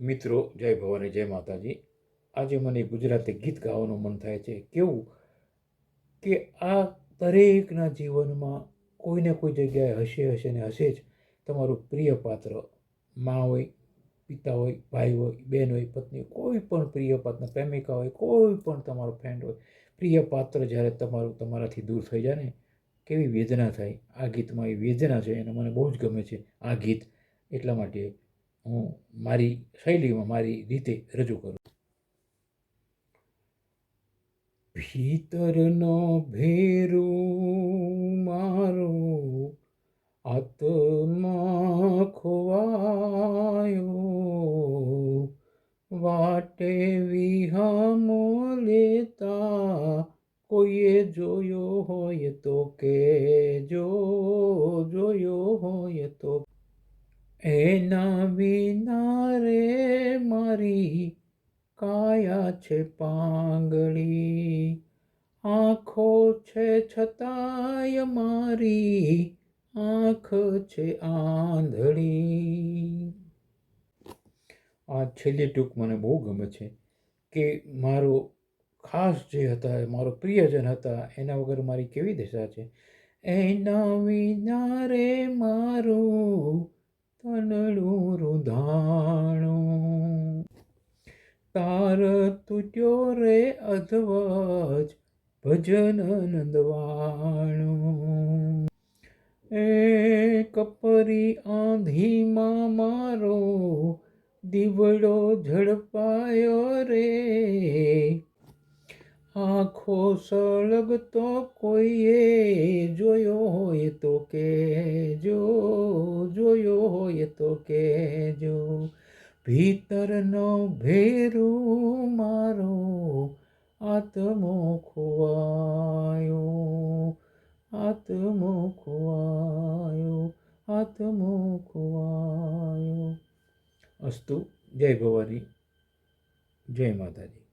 મિત્રો, જય ભવાની જય માતાજી. આજે મને ગુજરાતી ગીત ગાવાનું મન થાય છે. કેવું કે આ દરેકના જીવનમાં કોઈને કોઈ જગ્યાએ હશે હશે ને હશે જ. તમારું પ્રિય પાત્ર મા હોય, પિતા હોય, ભાઈ હોય, બેન હોય, પત્ની કોઈ પણ પ્રિય પાત્ર, પ્રેમિકા હોય, કોઈ પણ તમારો ફ્રેન્ડ હોય, પ્રિય પાત્ર જ્યારે તમારું તમારાથી દૂર થઈ જાય ને, કેવી વેદના થાય. આ ગીતમાં એ વેદના છે અને મને બહુ જ ગમે છે આ ગીત. એટલા માટે હું મારી શૈલીમાં મારી રીતે રજૂ કરું. ભીતરનો ભેરું મારો આત્મા ખોવાયો. વાટે વિહામો લેતા કોઈએ જોયો હોય તો કે જો જોયો હોય તો એના વિના રે મારી કાયા છે પાંગળી. આંખો છે છતાંય મારી, આંખ છે આંધળી. આ છેલ્લી ટૂંક મને બહુ ગમે છે કે મારો ખાસ જે હતા, મારો પ્રિયજન હતા, એના વગર મારી કેવી દશા છે? એના વિના રે મારું તનડું રુધાણું તાર તૂટ્યો રે અધવજ ભજન નંદવાણું. એ કપરી આંધીમાં મારો દીવડો ઝડપાયો રે. આંખો સળગતો કોઈએ હોય તો કેજો ભીતરનો ભેરું મારો આત્મો ખોવાયો આત્મો ખોવાયો આત્મો ખોવાયો. અસ્તુ, જય ભવાની, જય માતાજી.